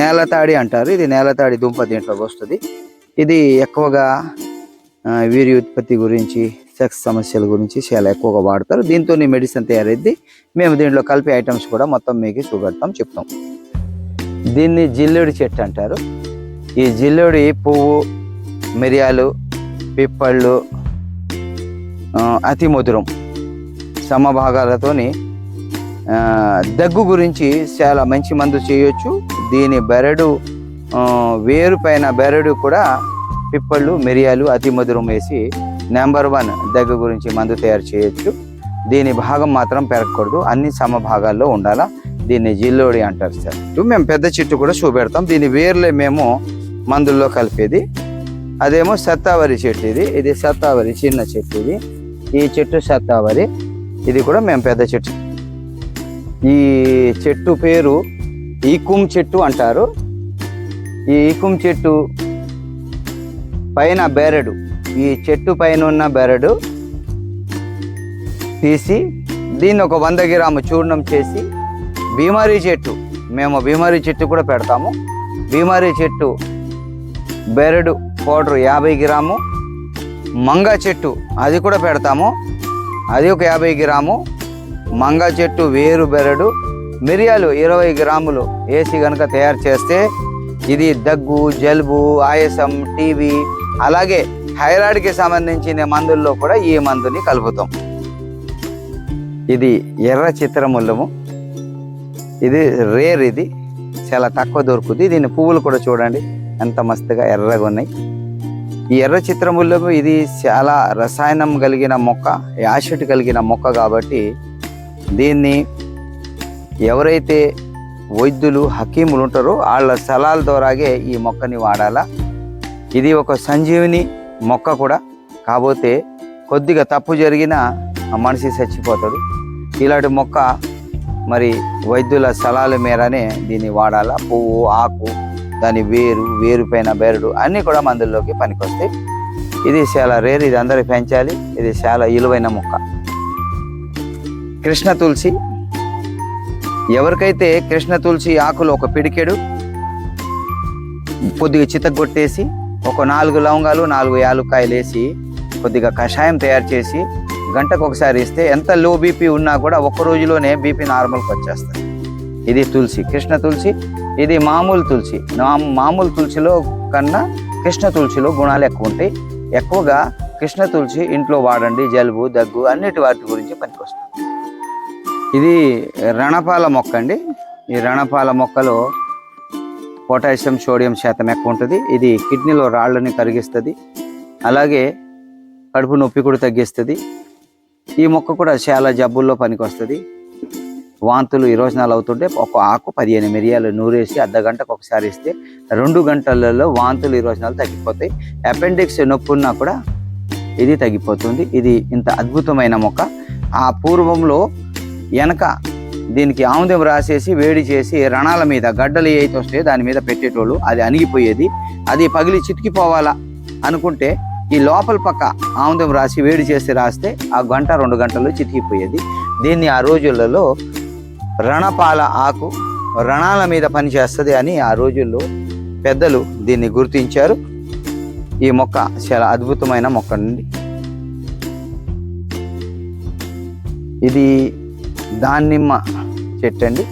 నేలతాడి అంటారు. ఇది నేలతాడి దుంప దీంట్లోకి వస్తుంది. ఇది ఎక్కువగా వీరి ఉత్పత్తి గురించి సెక్స్ సమస్యల గురించి చాలా ఎక్కువగా వాడతారు. దీంతో మెడిసిన్ తయారైద్ది. మేము దీంట్లో కలిపి ఐటమ్స్ కూడా మొత్తం మీకు చూపెడతాం చెప్తాం. దీన్ని జిల్లుడి చెట్టు అంటారు. ఈ జిల్లుడి పువ్వు మిరియాలు పిప్పళ్ళు అతి మధురం. సమభాగాలతోని దగ్గు గురించి చాలా మంచి మందు చేయొచ్చు. దీని బెరడు వేరు పైన బెరడు కూడా పిప్పళ్ళు మిరియాలు అతి మధురం వేసి నెంబర్ వన్ దగ్గ గురించి మందు తయారు చేయొచ్చు. దీని భాగం మాత్రం పెరగకూడదు. అన్ని సమభాగాల్లో ఉండాలా? దీన్ని జిల్లోడి అంటారు సార్. మేము పెద్ద చెట్టు కూడా చూపెడతాం. దీని వేర్లే మేము మందుల్లో కలిపేది. అదేమో సత్తావరి చెట్టు ఇది. ఇది సత్తావరి చిన్న చెట్టు ఇది. ఈ చెట్టు సత్తావరి. ఇది కూడా మేము పెద్ద చెట్టు. ఈ చెట్టు పేరు ఈకుం చెట్టు అంటారు. ఈ ఈకుం చెట్టు పైన బెరడు ఈ చెట్టు పైన ఉన్న బెరడు తీసి దీన్ని ఒక వంద గ్రాము చూర్ణం చేసి బీమారీ చెట్టు మేము బీమారీ చెట్టు కూడా పెడతాము. బీమారీ చెట్టు బెరడు పౌడర్ యాభై గ్రాము మంగ చెట్టు అది కూడా పెడతాము. అది ఒక యాభై గ్రాము మంగ చెట్టు వేరు బెరడు మిరియాలు ఇరవై గ్రాములు వేసి కనుక తయారు చేస్తే ఇది దగ్గు జలుబు ఆయాసం టీవీ అలాగే థైరాయిడ్కి సంబంధించిన మందుల్లో కూడా ఈ మందుని కలుపుతాం. ఇది ఎర్ర చిత్రముల్లము ఇది రేర్ ఇది. చాలా తక్కువ దొరుకుతుంది. దీని పువ్వులు కూడా చూడండి. ఎంత మస్తుగా ఎర్రగా ఉన్నాయి. ఈ ఎర్ర చిత్రముల్లము ఇది చాలా రసాయనం కలిగిన మొక్క యాసిడ్ కలిగిన మొక్క కాబట్టి దీన్ని ఎవరైతే వైద్యులు హకీములు ఉంటారో వాళ్ళ సలహాల ద్వారాగే ఈ మొక్కని వాడాలా. ఇది ఒక సంజీవిని మొక్క కూడా. కాకపోతే కొద్దిగా తప్పు జరిగినా ఆ మనిషి చచ్చిపోతాడు. ఇలాంటి మొక్క మరి వైద్యుల సలహాల మేరనే దీన్ని వాడాలా. పువ్వు ఆకు దాని వేరు వేరు పైన బెరడు అన్నీ కూడా మందుల్లోకి పనికొస్తాయి. ఇది చాలా రేర్ ఇది అందరికి పెంచాలి. ఇది చాలా ఇలువైన మొక్క. కృష్ణ తులసి ఎవరికైతే కృష్ణ తులసి ఆకులు ఒక పిడికెడు కొద్దిగా చితగొట్టేసి ఒక నాలుగు లవంగాలు నాలుగు యాలుక్కాయలు వేసి కొద్దిగా కషాయం తయారు చేసి గంటకు ఒకసారి ఇస్తే ఎంత లో బీపీ ఉన్నా కూడా ఒక్క రోజులోనే బీపీ నార్మల్కి వచ్చేస్తుంది ఇది తులసి కృష్ణ తులసి ఇది మామూలు తులసి. మామూలు తులసిలో కన్నా కృష్ణ తులసిలో గుణాలు ఎక్కువ ఉంటాయి. ఎక్కువగా కృష్ణ తులసి ఇంట్లో వాడండి జలుబు దగ్గు అన్నిటి వాటి గురించి పనికొస్తుంది. ఇది రణపాల మొక్క అండి. ఈ రణపాల మొక్కలో పొటాషియం సోడియం శాతం ఎక్కువ ఉంటుంది. ఇది కిడ్నీలో రాళ్ళని కరిగిస్తుంది. అలాగే కడుపు నొప్పి కూడా తగ్గిస్తుంది. ఈ మొక్క కూడా చాలా జబ్బుల్లో పనికొస్తుంది. వాంతులు ఇరోజనాలు అవుతుంటే ఒక ఆకు పదిహేను మిరియాలు నూరేసి అర్ధ గంటకు ఒకసారి ఇస్తే రెండు గంటలలో వాంతులు ఇరోజనాలు తగ్గిపోతాయి. అపెండిక్స్ నొప్పి ఉన్నా కూడా ఇది తగ్గిపోతుంది. ఇది ఇంత అద్భుతమైన మొక్క. ఆ పూర్వంలో వెనక దీనికి ఆముదం రాసేసి వేడి చేసి రణాల మీద గడ్డలు ఏవైతే వస్తాయో దాని మీద పెట్టేటోళ్ళు అది అణిగిపోయేది. అది పగిలి చితికిపోవాలా అనుకుంటే ఈ లోపల పక్క ఆముదం రాసి వేడి చేసి రాస్తే ఆ గంట రెండు గంటల్లో చితికిపోయేది. దీన్ని ఆ రోజులలో రణపాల ఆకు రణాల మీద పనిచేస్తుంది అని ఆ రోజుల్లో పెద్దలు దీన్ని గుర్తించారు. ఈ మొక్క చాలా అద్భుతమైన మొక్క నుండి ఇది దానిమ్మ చెట్టు అండి.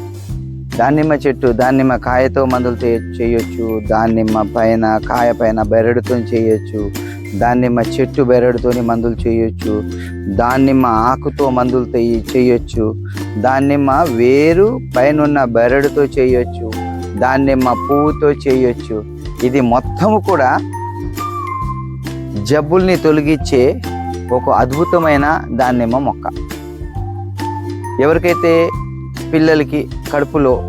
దానిమ్మ చెట్టు దానిమ్మ కాయతో మందులు చేయొచ్చు. దానిమ్మ పైన కాయ పైన బెరడుతో చేయొచ్చు. దానిమ్మ చెట్టు బెరడుతోని మందులు చేయొచ్చు. దానిమ్మ ఆకుతో మందులు చేయొచ్చు. దానిమ్మ వేరు పైన ఉన్న బెరడుతో చేయొచ్చు. దానిమ్మ పువ్వుతో చేయొచ్చు. ఇది మొత్తము కూడా జబ్బుల్ని తొలగించే ఒక అద్భుతమైన దానిమ్మ మొక్క. ఎవరికైతే పిల్లలకి కడుపులో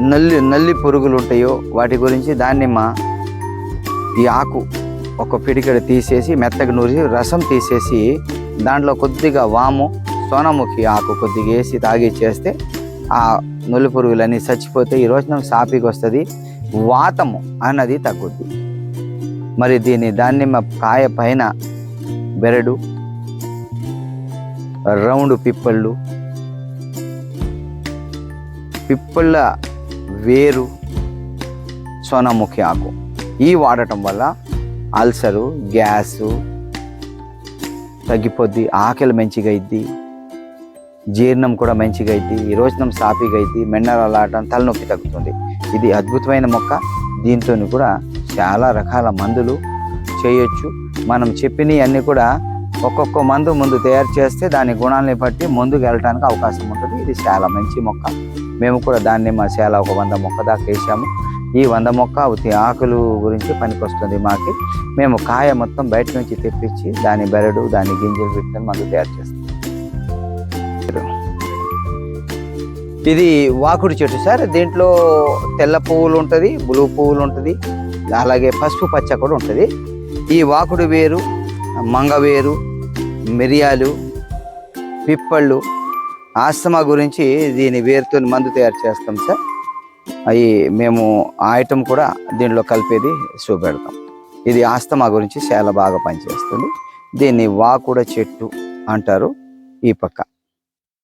నల్లి నల్లి పురుగులు ఉంటాయో వాటి గురించి దానిమ్మ ఈ ఆకు ఒక పిడికడ తీసేసి మెత్తగా నూరి రసం తీసేసి దాంట్లో కొద్దిగా వాము సోనముఖి ఆకు కొద్దిగా వేసి తాగిచ్చేస్తే ఆ నొల్లి పురుగులన్నీ చచ్చిపోతే ఈ రోజున సాపికి వస్తుంది. వాతము అన్నది తగ్గుద్ది. మరి దీని దానిమ్మ కాయ పైన బెరడు రౌండ్ పిప్పళ్ళు పిప్పళ్ళ వేరు సోనాముఖి ఆకు ఈ వాడటం వల్ల అల్సరు గ్యాసు తగ్గిపోద్ది ఆకలి మంచిగా అయింది జీర్ణం కూడా మంచిగా అయింది ఈ రోజునం సాఫీగా అయింది మెండరాలాటం తలనొప్పి తగ్గుతుంది. ఇది అద్భుతమైన మొక్క. దీంతో కూడా చాలా రకాల మందులు చేయొచ్చు. మనం చెప్పినవి అన్నీ కూడా ఒక్కొక్క మందు ముందు తయారు చేస్తే దాని గుణాలని బట్టి ముందుకు వెళ్ళడానికి అవకాశం ఉంటుంది. ఇది చాలా మంచి మొక్క. మేము కూడా దాన్ని మా చాలా ఒక వంద మొక్క దాకా వేసాము. ఈ వంద మొక్క ఉత్తి ఆకులు గురించి పనికొస్తుంది మాకి. మేము కాయ మొత్తం బయట నుంచి తెప్పించి దాని బెరడు దాని గింజలు పెట్టుకొని మాకు తయారు చేస్తాం. ఇది వాకుడు చెట్టు సార్. దీంట్లో తెల్ల పువ్వులు ఉంటుంది బ్లూ పువ్వులు ఉంటుంది అలాగే పసుపు పచ్చ కూడా ఉంటుంది. ఈ వాకుడు వేరు మంగవేరు మిరియాలు పిప్పళ్ళు ఆస్తమా గురించి దీని వేరుతో మందు తయారు చేస్తాం సార్. అవి మేము ఆ ఐటమ్ కూడా దీనిలో కలిపేది చూపెడతాం. ఇది ఆస్తమా గురించి చాలా బాగా పనిచేస్తుంది. దీన్ని వాకుడ చెట్టు అంటారు ఈ పక్క.